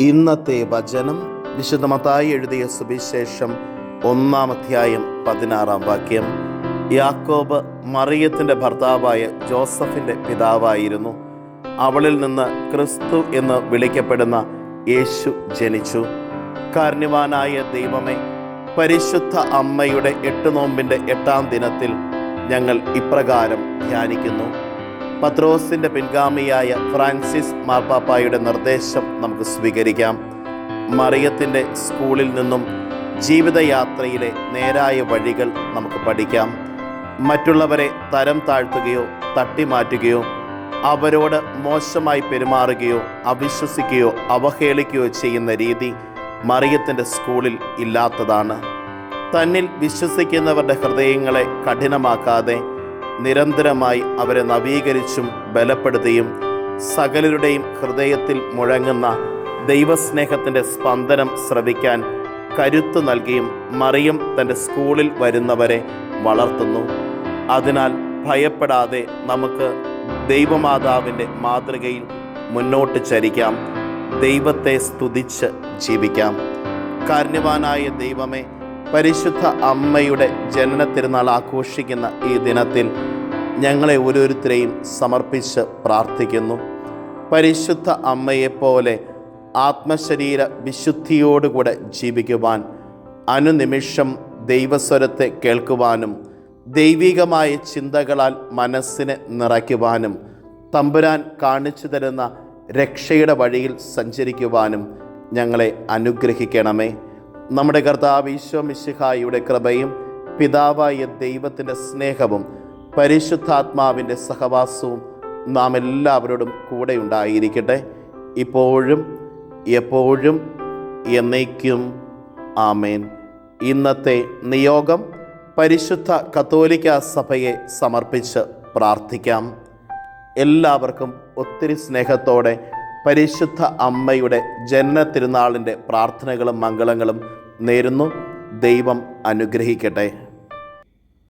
ഇന്നത്തെ വചനം വിശുദ്ധമതായി എഴുതിയ സുവിശേഷം ഒന്നാം അധ്യായം പതിനാറാം വാക്യം. യാക്കോബ് മറിയത്തിന്റെ ഭർത്താവായ ജോസഫിന്റെ പിതാവായിരുന്നു. അവളിൽ നിന്ന് ക്രിസ്തു എന്ന് വിളിക്കപ്പെടുന്ന യേശു ജനിച്ചു. കാരുണ്യവാനായ ദൈവമേ പരിശുദ്ധ അമ്മയുടെ എട്ട് നോമ്പിന്റെ എട്ടാം ദിനത്തിൽ ഞങ്ങൾ ഇപ്രകാരം ധ്യാനിക്കുന്നു. പത്രോസിന്റെ പിൻഗാമിയായ ഫ്രാൻസിസ് മാർപ്പാപ്പായുടെ നിർദ്ദേശം നമുക്ക് സ്വീകരിക്കാം. മറിയത്തിന്റെ സ്കൂളിൽ നിന്നും ജീവിതയാത്രയിലെ നേരായ വഴികൾ നമുക്ക് പഠിക്കാം. മറ്റുള്ളവരെ തരം താഴ്ത്തുകയോ തട്ടിമാറ്റുകയോ അവരോട് മോശമായി പെരുമാറുകയോ അവിശ്വസിക്കുകയോ അവഹേളിക്കുകയോ ചെയ്യുന്ന രീതി മറിയത്തിന്റെ സ്കൂളിൽ ഇല്ലാത്തതാണ്. തന്നിൽ വിശ്വസിക്കുന്നവരുടെ ഹൃദയങ്ങളെ കഠിനമാക്കാതെ നിരന്തരമായി അവരെ നവീകരിച്ചും ബലപ്പെടുത്തിയും സകലരുടെയും ഹൃദയത്തിൽ മുഴങ്ങുന്ന ദൈവസ്നേഹത്തിന്റെ സ്പന്ദനം ശ്രവിക്കാൻ കരുത്തു നൽകിയും മറിയം തന്റെ സ്കൂളിൽ വരുന്നവരെ വളർത്തുന്നു. അതിനാൽ ഭയപ്പെടാതെ നമുക്ക് ദൈവമാതാവിന്റെ മാതൃകയിൽ മുന്നോട്ട് ചരിക്കാം. ദൈവത്തെ സ്തുതിച്ച് ജീവിക്കാം. കാരുണ്യവാനായ ദൈവമേ പരിശുദ്ധ അമ്മയുടെ ജനന തിരുനാൾ ആഘോഷിക്കുന്ന ഈ ദിനത്തിൽ ഞങ്ങളെ ഓരോരുത്തരെയും സമർപ്പിച്ച് പ്രാർത്ഥിക്കുന്നു. പരിശുദ്ധ അമ്മയെപ്പോലെ ആത്മശരീര വിശുദ്ധിയോടുകൂടെ ജീവിക്കുവാൻ അനുനിമിഷം ദൈവസ്വരത്തെ കേൾക്കുവാനും ദൈവികമായ ചിന്തകളാൽ മനസ്സിനെ നിറയ്ക്കുവാനും തമ്പുരാൻ കാണിച്ചു തരുന്ന രക്ഷയുടെ വഴിയിൽ സഞ്ചരിക്കുവാനും ഞങ്ങളെ അനുഗ്രഹിക്കണമേ. നമ്മുടെ കർത്താവ് ഈശോ മിശിഹായുടെ കൃപയും പിതാവായ ദൈവത്തിന്റെ സ്നേഹവും പരിശുദ്ധാത്മാവിന്റെ സഹവാസവും നാം എല്ലാവരോടും കൂടെ ഉണ്ടായിരിക്കട്ടെ. ഇപ്പോഴും എപ്പോഴും എന്നേക്കും. ആമേൻ. ഇന്നത്തെ നിയോഗം പരിശുദ്ധ കത്തോലിക്ക സഭയെ സമർപ്പിച്ച് പ്രാർത്ഥിക്കാം. എല്ലാവർക്കും ഒത്തിരി സ്നേഹത്തോടെ പരിശുദ്ധ അമ്മയുടെ ജനന തിരുനാളിന്റെ പ്രാർത്ഥനകളും മംഗളങ്ങളും നേരുന്നു. ദൈവം അനുഗ്രഹിക്കട്ടെ.